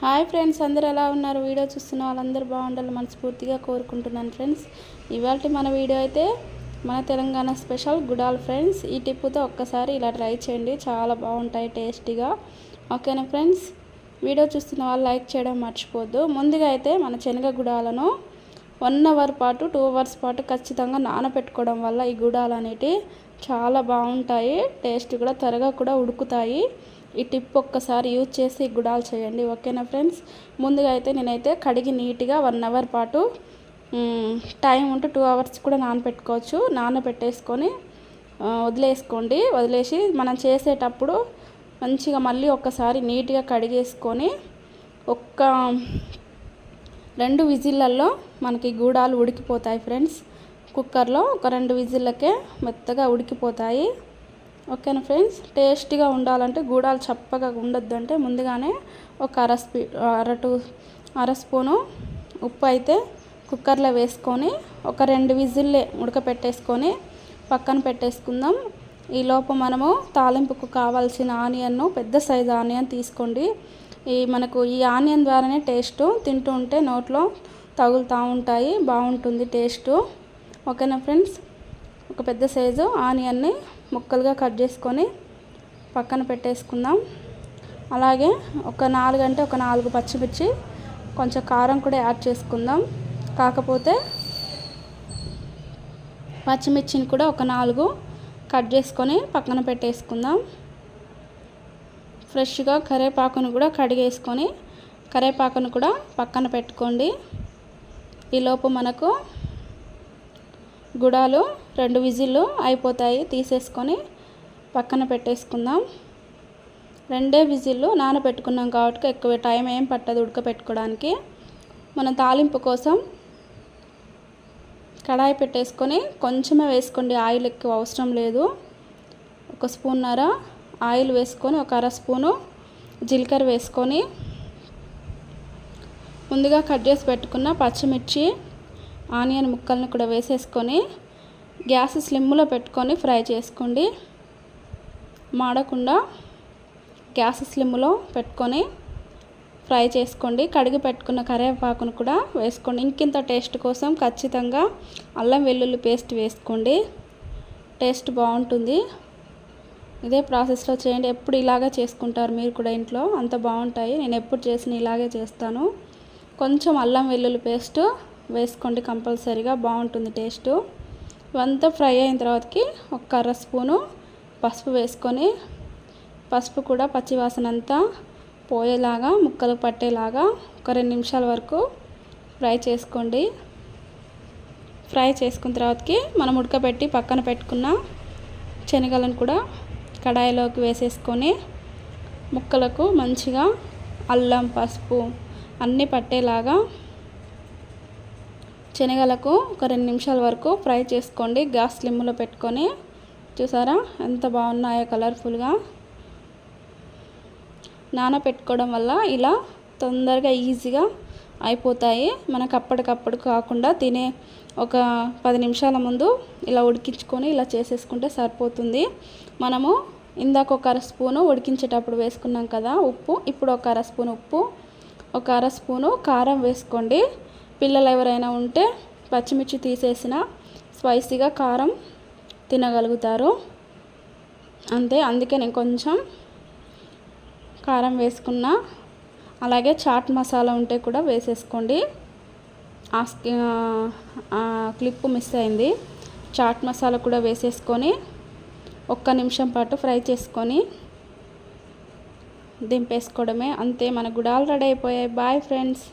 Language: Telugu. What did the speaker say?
హాయ్ ఫ్రెండ్స్ అందరు ఎలా ఉన్నారు? వీడియో చూస్తున్న వాళ్ళందరూ బాగుండాలి మనస్ఫూర్తిగా కోరుకుంటున్నాను ఫ్రెండ్స్. ఇవాళ మన వీడియో అయితే మన తెలంగాణ స్పెషల్ గుడాల్ ఫ్రెండ్స్. ఈ టిప్పుతో ఒక్కసారి ఇలా ట్రై చేయండి. చాలా బాగుంటాయి టేస్టీగా. ఓకేనా ఫ్రెండ్స్? వీడియో చూస్తున్న వాళ్ళు లైక్ చేయడం మర్చిపోద్దు. ముందుగా అయితే మన శనగ గుడాలను వన్ అవర్ పాటు టూ అవర్స్ పాటు ఖచ్చితంగా నానబెట్టుకోవడం వల్ల ఈ గుడాలు అనేటివి చాలా బాగుంటాయి. టేస్ట్ కూడా త్వరగా కూడా ఉడుకుతాయి. ఈ టిప్ ఒక్కసారి యూజ్ చేసి గుడాలు చేయండి ఓకేనా ఫ్రెండ్స్? ముందుగా అయితే నేనైతే కడిగి నీట్గా వన్ అవర్ పాటు టైం ఉంటే టూ అవర్స్ కూడా నానబెట్టుకోవచ్చు. నానబెట్టేసుకొని వదిలేసుకోండి. వదిలేసి మనం చేసేటప్పుడు మంచిగా మళ్ళీ ఒక్కసారి నీట్గా కడిగేసుకొని ఒక్క రెండు విజిల్లల్లో మనకి గూడాలు ఉడికిపోతాయి ఫ్రెండ్స్. కుక్కర్లో ఒక రెండు విజిల్లకే మెత్తగా ఉడికిపోతాయి. ఓకేనా ఫ్రెండ్స్? టేస్టీగా ఉండాలంటే గూడాలు చప్పగా ఉండొద్దు అంటే ముందుగానే ఒక అర స్పీ అర టూ అర స్పూను ఉప్పు అయితే కుక్కర్లో వేసుకొని ఒక రెండు విజిల్లే ఉడకపెట్టేసుకొని పక్కన పెట్టేసుకుందాం. ఈ మనము తాలింపుకు కావాల్సిన ఆనియన్ను పెద్ద సైజు ఆనియన్ తీసుకోండి. ఈ మనకు ఈ ఆనియన్ ద్వారానే టేస్ట్. తింటూ ఉంటే నోట్లో తగులుతూ ఉంటాయి బాగుంటుంది టేస్టు. ఓకేనా ఫ్రెండ్స్? ఒక పెద్ద సైజు ఆనియన్ని ముక్కలుగా కట్ చేసుకొని పక్కన పెట్టేసుకుందాం. అలాగే ఒక నాలుగు అంటే ఒక నాలుగు పచ్చిమిర్చి కొంచెం కారం కూడా యాడ్ చేసుకుందాం. కాకపోతే పచ్చిమిర్చిని కూడా ఒక నాలుగు కట్ చేసుకొని పక్కన పెట్టేసుకుందాం. ఫ్రెష్గా కరివేపాకును కూడా కడిగేసుకొని కరివేపాకును కూడా పక్కన పెట్టుకోండి. ఈలోపు మనకు గుడాలు రెండు విజిల్లు అయిపోతాయి తీసేసుకొని పక్కన పెట్టేసుకుందాం. రెండే విజిల్లు నానబెట్టుకున్నాం కాబట్టి ఎక్కువ టైం ఏం పట్టదు ఉడకపెట్టుకోవడానికి. మన తాలింపు కోసం కడాయి పెట్టేసుకొని కొంచెమే వేసుకోండి ఆయిల్ ఎక్కువ అవసరం లేదు. ఒక స్పూన్నర ఆయిల్ వేసుకొని ఒక అర స్పూను జీలకర్ర వేసుకొని ముందుగా కట్ చేసి పెట్టుకున్న పచ్చిమిర్చి ఆనియన్ ముక్కల్ని కూడా వేసేసుకొని గ్యాస్ స్లిమ్లో పెట్టుకొని ఫ్రై చేసుకోండి మాడకుండా గ్యాస్ స్లిమ్లో పెట్టుకొని ఫ్రై చేసుకోండి కడిగి పెట్టుకున్న కరివేపాకును కూడా వేసుకోండి. ఇంకింత టేస్ట్ కోసం ఖచ్చితంగా అల్లం వెల్లుల్లి పేస్ట్ వేసుకోండి. టేస్ట్ బాగుంటుంది. ఇదే ప్రాసెస్లో చేయండి. ఎప్పుడు ఇలాగే చేసుకుంటారు మీరు కూడా ఇంట్లో. అంత బాగుంటాయి. నేను ఎప్పుడు చేసిన ఇలాగే చేస్తాను. కొంచెం అల్లం వెల్లుల్లి పేస్ట్ వేసుకోండి కంపల్సరీగా బాగుంటుంది టేస్ట్. ఇవంతా ఫ్రై అయిన తర్వాతకి ఒక కర్ర స్పూను పసుపు వేసుకొని పసుపు కూడా పచ్చివాసన అంతా పోయేలాగా ముక్కలు పట్టేలాగా ఒక రెండు నిమిషాల వరకు ఫ్రై చేసుకోండి. ఫ్రై చేసుకున్న తర్వాతకి మనం ఉడకబెట్టి పక్కన పెట్టుకున్న శనగలను కూడా కడాయిలోకి వేసేసుకొని ముక్కలకు మంచిగా అల్లం పసుపు అన్నీ పట్టేలాగా శనగలకు ఒక రెండు నిమిషాల వరకు ఫ్రై చేసుకోండి. గ్యాస్ స్లిమ్లో పెట్టుకొని చూసారా? ఎంత బాగున్నాయో కలర్ఫుల్గా. నానబెట్టుకోవడం వల్ల ఇలా తొందరగా ఈజీగా అయిపోతాయి. మనకు అప్పటికప్పుడు కాకుండా తినే ఒక పది నిమిషాల ముందు ఇలా ఉడికించుకొని ఇలా చేసేసుకుంటే సరిపోతుంది. మనము ఇందాక ఒక అర స్పూను ఉడికించేటప్పుడు వేసుకున్నాం కదా ఉప్పు. ఇప్పుడు ఒక అర స్పూన్ ఉప్పు ఒక అర స్పూను కారం వేసుకోండి. పిల్లలు ఎవరైనా ఉంటే పచ్చిమిర్చి తీసేసిన స్పైసీగా కారం తినగలుగుతారు. అంతే అందుకే నేను కొంచెం కారం వేసుకున్నా. అలాగే చాట్ మసాలా ఉంటే కూడా వేసేసుకోండి. ఆ క్లిప్ మిస్ అయింది. చాట్ మసాలా కూడా వేసేసుకొని ఒక్క నిమిషం పాటు ఫ్రై చేసుకొని దింపేసుకోవడమే. అంతే మన గుడాలు రెడీ అయిపోయాయి. Bye friends.